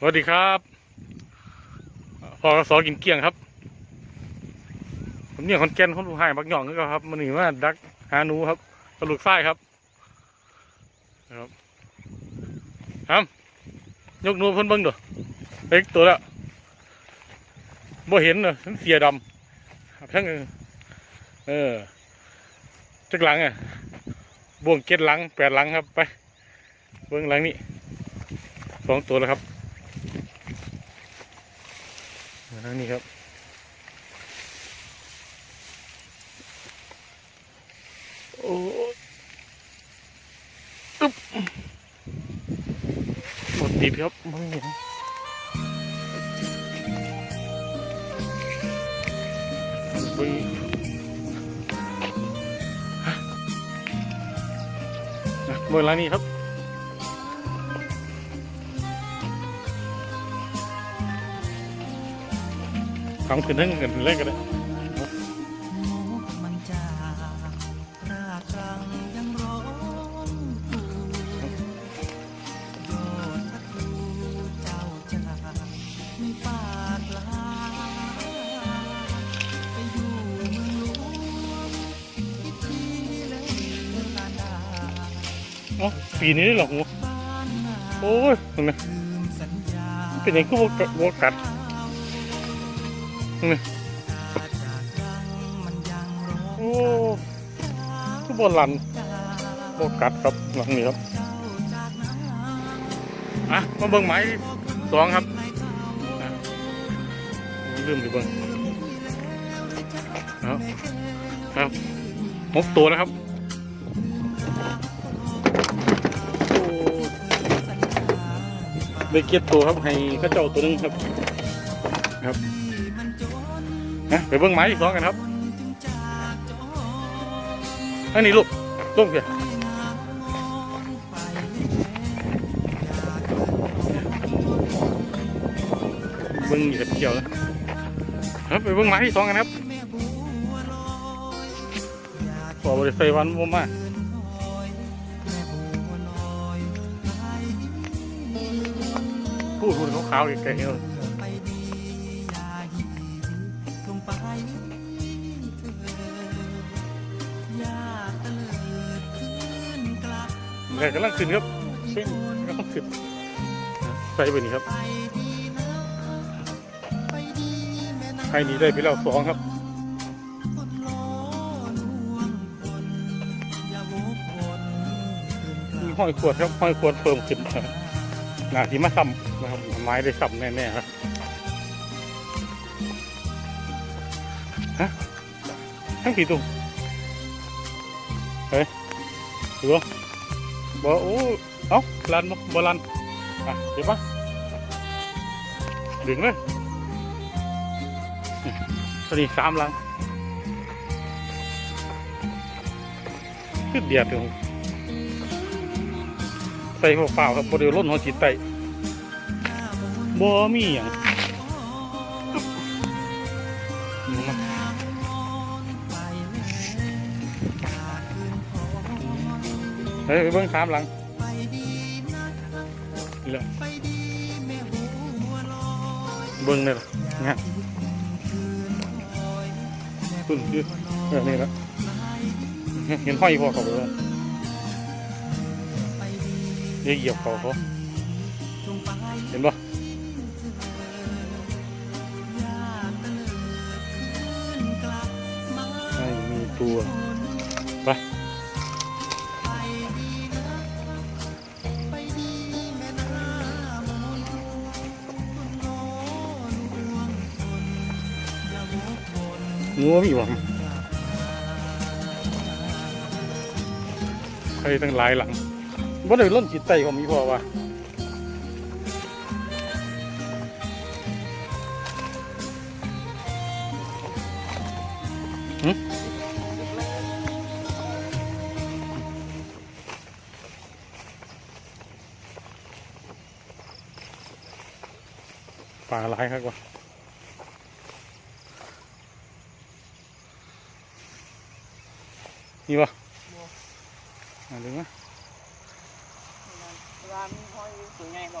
สวัสดีครับพอกสอกินเกี้ยงครับ ผมเนี่ยคอนแก่นคนผู้หายบักหย่องนี่ก็ครับมันนี่ว่าดักหาหนูครับกระลูกไส้ครับครับครับยกหนูเพิ่นเบิ่งดูเล็กตัวแล้วบ่เห็นเนอะเสียดำทั้งเออจักหลังอะบ่วงเก็ดหลังแปดหลังครับไป เบิ่งหลังนี้สองตัวแล้วครับ นั่นนี่ครับโอ้อึ๊บหมดติดครับไม่เห็นไปฮะนะเมื่อไรนี่ครับ ทำขึ้นทั้งเงินเล่นกันเลยมันจากรากรังยังร้องโยนเจ้าจากกลาไปอยู่เมืองหลวงคิดทีเลยเรื่องการดาอ๋อปีนี้ได้หรอหูบ้านนาโอ้ยตรงนี้ลืมสัญญาเป็นยังก็วกัด โอ้ก็บอลันวกัดครับหลังนี้ครับ อะ มาเบิ่งไม้สองครับลืมไปเบิ่งครับหกตัวแล้วครับได้เกียรตัวครับให้ข้าเจ้าตัวหนึงครับ ครับ นะไปเบิ่งไม้อีกสองกันครับอันนี้ลูกลูกเพียเบิ่งอยู่กับเกี่ยวนะครับไปเบิ่งไม้ที่สองกันครับขอบริษัทวันบ่มาพูดพูดขาวๆอีกไกลเลย แกกำลังขึ้นครับเส้นกำลังขึ้นใส่ไปนี่ครับไปดีนะไปดีแม่นาให้นี่ได้ไปแล้วสองครับมีห้อยขวดครับห้อยขวดเพิ่มขึ้นหนาที่มาซ้ำนะครับไม้ได้ซ้ำแน่ๆครับฮะทั้งผีตุ้งเฮ้ยดูบ่า บ่โอ้เอ้าลันบ่บ่ลันอะเดี๋ยวปะดึงเลยตัวนี้สามลังขึ้นเดียดอยู่ใส่เปล่าครับบริวล้นหัวจิตไตบ่มีอย่าง เฮ้ยไปเบิ่งสามหลังนี่แหละเบิ่งนี่แหละเนี่ยขึ้นขึ้นเออนี่แหละเห็นห้อยพอเขาไปเลยเดี๋ยวเหยียบเขาเขาเห็นปะไม่มีตัว ไป งัวมีหวังใครตั้งหลายหลังบ่ได้ล้นจิตใจของมีพอว่าหึปลาหลายครับว่า นี่วะอ่าดึงมาร้านห้อยสวยงามบ่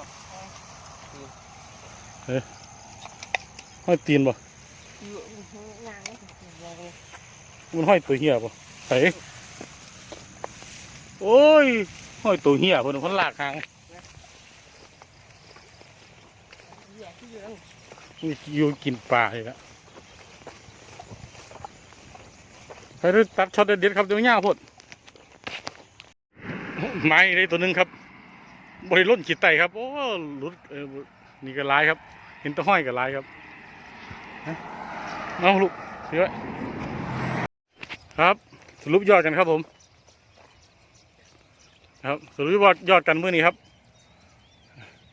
เฮ้ยห้อยตีนบ่อยู่นางเลยมันห้อยตัวเหี้ยบ่ไผโอ้ยห้อยตัวเหี้ยเพิ่นเพิ่นลากหางเหยียดที่อยู่นั่นมันอยู่กินปลาอีกแล้ วไปดูตัดช็อตเด็ดครับเดี๋ยวย่าพดไม้ได้ตัวหนึงครับบริล้นขีดไตครับโอ้หลุดเออนี่ก็ลายครับ เห็นตะห้อยก็ลายครับฮะเอาลูกเยวไว้ครับ สรุปยอดกันครับผม ครับสรุปยอดยอดกันเมื่อนี้ครับ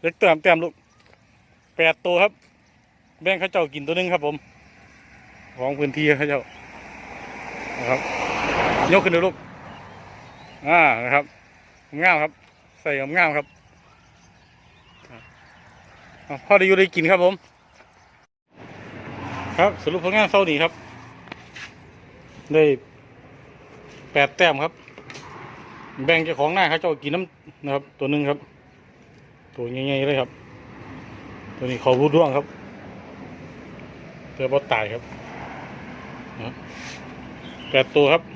เล็กเติมแต้มลูกแปดตัวครับ แบ่งข้าเจ้ากินตัวหนึงครับผม ของพื้นที่ข้าเจ้า นะครับ ยกขึ้นดูลูก อ่านะครับง่ามครับ ใส่ง่ามครับพ่อได้อยู่ได้กินครับผม ครับสรุปผลงานเศร้านี้ครับ ได้แปดแต้มครับ แบ่งเจ้าของหน้าเขาเจ้ากินน้ำนะครับ ตัวหนึ่งครับ ตัวใหญ่ๆเลยครับ ตัวนี้เขารู้ด้วงครับเพื่อบอตายครับนะ แปดตัวครับ